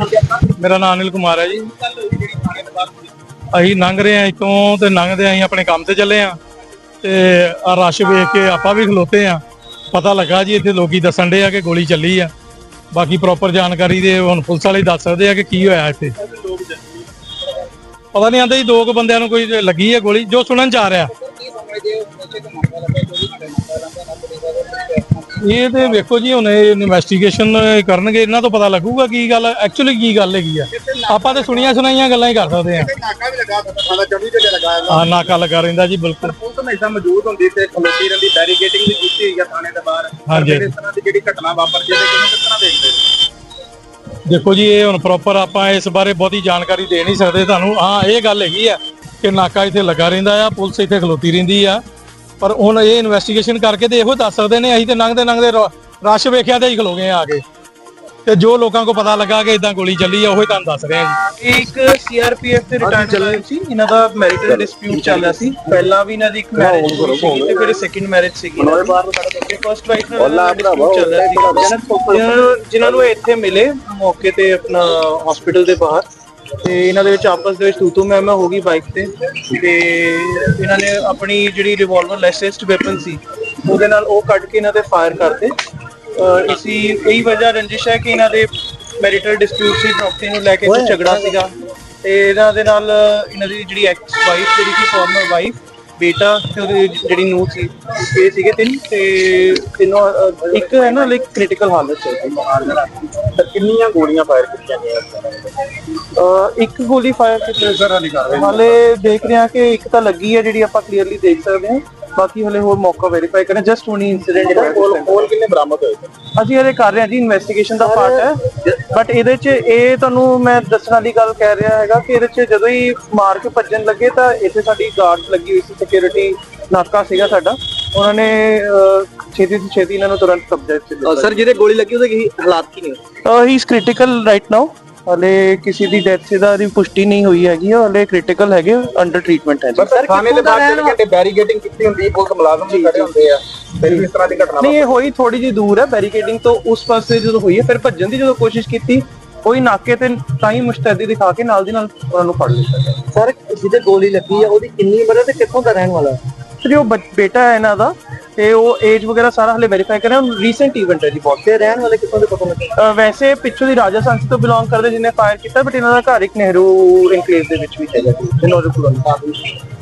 ਮੇਰਾ ਨਾਮ ਅਨਿਲ ਕੁਮਾਰ ਹੈ ਜੀ। ਅਸੀਂ ਲੰਘ ਰਹੇ ਹਾਂ ਇੱਥੋਂ ਤੇ ਲੰਘਦੇ ਅਸੀਂ ਆਪਣੇ ਕੰਮ ਤੇ ਚੱਲੇ ਆ ਤੇ ਆ ਰਸ਼ ਵੇਖ ਕੇ ਆਪਾਂ ਵੀ ਖਲੋਤੇ ਆ ਪਤਾ ਲੱਗਾ ਜੀ, ਇੱਥੇ ਲੋਕੀ ਦੱਸਣ ਦੇ ਆ ਕਿ ਗੋਲੀ ਚੱਲੀ ਆ। ਬਾਕੀ ਪ੍ਰੋਪਰ ਜਾਣਕਾਰੀ ਦੇ ਹੁਣ ਪੁਲਿਸ ਵਾਲੇ ਦੱਸ ਸਕਦੇ ਆ ਕਿ ਕੀ ਹੋਇਆ ਇੱਥੇ। ਪਤਾ ਨਹੀਂ ਆਂਦਾ ਜੀ, ਦੋ ਕੁ ਬੰਦਿਆਂ ਨੂੰ ਕੋਈ ਲੱਗੀ ਹੈ ਗੋਲੀ, ਜੋ ਸੁਣਨ ਚ ਆ ਰਿਹਾ। ਇਹ ਤੇ ਵੇਖੋ ਜੀ ਹੁਣ ਇਹ ਇਨਵੈਸਟੀਗੇਸ਼ਨ ਕਰਨਗੇ ਇਹਨਾਂ ਤੋਂ ਪਤਾ ਲੱਗੂਗਾ ਕੀ ਗੱਲ ਐਕਚੁਅਲੀ ਕੀ ਗੱਲ ਹੈਗੀ ਆ। ਆਪਾਂ ਤੇ ਸੁਣੀਆਂ ਸੁਣਾਈਆਂ ਗੱਲਾਂ ਹੀ ਕਰ ਸਕਦੇ ਆ। ਨਾਕਾ ਵੀ ਲਗਾ ਦਿੱਤਾ ਦਾ 24 ਘੰਟੇ ਲਗਾਇਆ ਆ ਨਾਕਾ ਲੱਗਾ ਰਹਿੰਦਾ ਜੀ ਬਿਲਕੁਲ। ਪੁਲਿਸ ਹਮੇਸ਼ਾ ਮੌਜੂਦ ਹੁੰਦੀ ਤੇ ਖਲੋਤੀ ਰਹਿੰਦੀ ਬੈਰੀਕੇਡਿੰਗ ਵੀ ਕੀਤੀ ਹੋਈ ਆ ਥਾਣੇ ਦੇ ਬਾਹਰ। ਹਾਂਜੀ। ਪਰ ਇਸ ਤਰ੍ਹਾਂ ਦੀ ਜਿਹੜੀ ਘਟਨਾ ਵਾਪਰ ਜੇ ਤੇ ਕਿਵੇਂ ਕਿਸ ਤਰ੍ਹਾਂ ਦੇਖਦੇ ਹੋ? ਦੇਖੋ ਜੀ ਇਹ ਹੁਣ ਪ੍ਰੋਪਰ ਆਪਾਂ ਇਸ ਬਾਰੇ ਬਹੁਤੀ ਜਾਣਕਾਰੀ ਦੇ ਨਹੀਂ ਸਕਦੇ ਤੁਹਾਨੂੰ। ਹਾਂ ਇਹ ਗੱਲ ਹੈਗੀ ਆ ਕਿ ਨਾਕਾ ਇੱਥੇ ਲੱਗਾ ਰਹਿੰਦਾ ਆ ਪੁਲਿਸ ਇੱਥੇ ਖਲੋਤੀ ਰਹਿੰਦੀ ਆ। ਪਰ ਹੁਣ ਇਹ ਇਨਵੈਸਟੀਗੇਸ਼ਨ ਕਰਕੇ ਤੇ ਇਹੋ ਦੱਸ ਸਕਦੇ ਨੇ ਅਸੀਂ ਤੇ ਲੰਘਦੇ ਲੰਘਦੇ ਰਸ਼ ਵੇਖਿਆ ਤੇ ਹੀ ਖਲੋ ਗਏ ਆ ਕੇ। ਤੇ ਜੋ ਲੋਕਾਂ ਕੋ ਪਤਾ ਲੱਗਾ ਕਿ ਇਦਾਂ ਗੋਲੀ ਚੱਲੀ ਆ ਉਹੀ ਤੁਹਾਨੂੰ ਦੱਸ ਰਹੇ ਆ ਜੀ। ਇੱਕ ਸੀਆਰਪੀਐਫ ਤੇ ਰਿਟਰਨ ਚੱਲ ਸੀ ਇਹਨਾਂ ਦਾ ਮੈਰਿਟਲ ਡਿਸਪਿਊਟ ਚੱਲ ਰਿਹਾ ਸੀ। ਪਹਿਲਾਂ ਵੀ ਇਹਨਾਂ ਦੀ ਇੱਕ ਮੈਰਿਜ ਸੀ ਤੇ ਫਿਰ ਸੈਕਿੰਡ ਮੈਰਿਜ ਸੀਗੀ। ਤੇ ਫਰਸਟ ਵਾਈਫ ਨਾਲ ਡਿਸਪਿਊਟ ਚੱਲ ਰਿਹਾ ਸੀ। ਜਿਨ੍ਹਾਂ ਨੂੰ- ਇੱਥੇ ਮਿਲੇ ਮੌਕੇ ਤੇ ਆਪਣਾ ਹਸਪੀਟਲ ਦੇ ਬਾਹਰ। ਤੇ ਇਹਨਾਂ ਦੇ ਵਿੱਚ ਆਪਸ ਦੇ ਵਿੱਚ ਤੂ ਤੂ ਮੈਂ ਮੈਂ ਹੋ ਗਈ ਬਾਈਕ ਤੇ। ਤੇ ਇਹਨਾਂ ਨੇ ਆਪਣੀ ਜਿਹੜੀ ਰਿਵਾਲਵਰ ਲੈਸੈਸਟ ਵੈਪਨ ਸੀ ਉਹਦੇ ਨਾਲ ਉਹ ਕੱਢ ਕੇ ਇਹਨਾਂ ਤੇ ਫਾਇਰ ਅਹ ਇਸੀ ਇਹੀ ਵਜ੍ਹਾ ਰੰਜਿਸ਼ ਹੈ ਕਿ ਇਹਨਾਂ ਦੇ ਮੈਰਿਟਲ ਡਿਸਪਿਊਟ ਸੀ ਪ੍ਰੋਪਰਟੀ ਨੂੰ ਲੈ ਕੇ ਝਗੜਾ ਸੀਗਾ। ਤੇ ਇਹਨਾਂ ਦੇ ਨਾਲ ਇਹਨਾਂ ਦੀ ਜਿਹੜੀ ਐਕਸ ਵਾਈਫ ਜਿਹੜੀ ਸੀ ਫਾਰਮਰ ਵਾਈਫ ਬੇਟਾ ਤੇ ਉਹਦੀ ਜਿਹੜੀ ਨੂੰਹ ਸੀ ਇਹ ਸੀਗੇ ਤਿੰਨ ਤੇ ਤਿੰਨੋਂ ਅਹ, ਇੱਕ ਹੈ ਨਾ ਲਾਈਕ ਕ੍ਰਿਟੀਕਲ ਹਾਲਤ ਚ ਹੈ ਤਾਂ ਕਿੰਨੀਆਂ ਗੋਲੀਆਂ ਫਾਇਰ ਕੀਤੀਆਂ ਅਹ, ਇੱਕ ਗੋਲੀ ਫਾਇਰ ਕੀਤੀ। ਸਰ ਹਾਲੇ ਦੇਖ ਰਹੇ ਹਾਂ ਕਿ ਇੱਕ ਤਾਂ ਲੱਗੀ ਹੈ ਜਿਹੜੀ ਆਪਾਂ ਕਲੀਅਰਲੀ ਦੇਖ ਸਕਦੇ ਹਾਂ। ਬਾਕੀ ਹਲੇ ਹੋਰ ਮੌਕਾ ਵੈਰੀਫਾਈ ਕਰਨਾ ਜਸਟ ਹੁਣੀ ਇਨਸੀਡੈਂਟ ਕੋਲ ਕੋਲ ਕਿੰਨੇ ਬਰਾਮਦ ਹੋਏ? ਅਸੀਂ ਇਹਦੇ ਕਰ ਰਹੇ ਹਾਂ ਜੀ ਇਨਵੈਸਟੀਗੇਸ਼ਨ ਦਾ ਪਾਰਟ ਹੈ। ਬਟ ਇਹਦੇ 'ਚ ਇਹ ਤੁਹਾਨੂੰ ਮੈਂ ਦੱਸਣ ਵਾਲੀ ਗੱਲ ਕਹਿ ਰਿਹਾ ਹੈਗਾ ਕਿ ਇਹਦੇ 'ਚ ਜਦੋਂ ਹੀ ਮਾਰ ਕੇ ਭੱਜਣ ਲੱਗੇ ਤਾਂ ਇੱਥੇ ਸਾਡੀ ਗਾਰਡ ਲੱਗੀ ਹੋਈ ਸੀ ਸਿਕਿਉਰਿਟੀ ਨਾਕਾ ਸੀਗਾ ਸਾਡਾ। ਉਹਨਾਂ ਨੇ ਛੇਤੀ ਤੋਂ ਛੇਤੀ ਇਹਨਾਂ ਨੂੰ ਤੁਰੰਤ ਕਬਜ਼ੇ 'ਚ ਲਿਆ। ਸਰ ਜਿਹਦੇ ਗੋਲੀ ਲੱਗੀ ਉਹਦੇ ਕੀ ਹਾਲਾਤ ਕੀ ਨੇ? He is critical right now ਹਲੇ ਕਿਸੇ ਦੀ ਡੈਥ ਦਾ ਦੀ ਪੁਸ਼ਟੀ ਨਹੀਂ ਹੋਈ ਹੈਗੀ ਹਲੇ ਕ੍ਰਿਟੀਕਲ ਹੈਗੇ ਅੰਡਰ ਟ੍ਰੀਟਮੈਂਟ ਹੈ ਜੀ। ਸਰ ਥਾਣੇ ਦੇ ਬਾਹਰ ਜਿਹੜੇ ਘੰਟੇ ਬੈਰੀਕੇਡਿੰਗ ਕੀਤੀ ਹੁੰਦੀ ਪੁਲਿਸ ਮੁਲਾਜ਼ਮ ਵੀ ਖੜੇ ਹੁੰਦੇ ਆ ਫਿਰ ਇਸ ਤਰ੍ਹਾਂ ਦੀ ਘਟਨਾ ਨਹੀਂ ਇਹ ਹੋਈ ਥੋੜੀ ਜਿਹੀ ਦੂਰ ਹੈ ਬੈਰੀਕੇਡਿੰਗ ਤੋਂ ਉਸ ਪਾਸੇ ਜਦੋਂ ਹੋਈ ਹੈ ਫਿਰ ਭੱਜਣ ਦੀ ਜਦੋਂ ਕੋਸ਼ਿਸ਼ ਕੀਤੀ ਕੋਈ ਨਾਕੇ ਤੇ ਤਾਂ ਹੀ ਮੁਸ਼ਤੈਦੀ ਦਿਖਾ ਕੇ ਨਾਲ ਦੀ ਨਾਲ ਉਹਨਾਂ ਨੂੰ ਫੜ ਲਿੱਤਾ ਗਿਆ। ਸਰ ਜਿਹਦੇ ਗੋਲੀ ਲੱਗੀ ਆ ਉਹਦੀ ਕਿੰਨੀ ਉਮਰ ਹੈ ਤੇ ਕਿੱਥੋਂ ਦਾ ਰਹਿਣ ਵਾਲਾ ਹੈ? ਤੇ ਜੋ ਬੱਚ- ਬੇਟਾ ਹੈ ਇਹਨਾਂ ਦਾ ਤੇ ਉਹ ਏਜ ਵਗੈਰਾ ਸਾਰਾ ਹਲੇ ਵੈਰੀਫਾਈ ਕਰ ਰਹੇ ਹਾਂ ਰੀਸੈਂਟ ਇਵੈਂਟ ਹੈ ਜੀ ਬਹੁਤ। ਤੇ ਰਹਿਣ ਵਾਲੇ ਕਿੱਥੋਂ ਦੇ ਪਤਾ ਲੱਗਾ? ਅਹ ਵੈਸੇ ਪਿੱਛੋਂ ਦੀ ਰਾਜਾ ਸੰਸਥਾ ਤੋਂ ਬਿਲੋਂਗ ਕਰਦੇ ਜਿਹਨੇ ਫਾਇਰ ਕੀਤਾ ਬਟ ਇਹਨਾਂ ਦਾ ਘਰ ਇੱਕ ਨਹਿਰੂ ਇਨਕਲੇਵ ਦੇ ਵਿੱਚ ਵੀ ਹੈਗਾ ਜੀ ਨੋਰਪੁਰ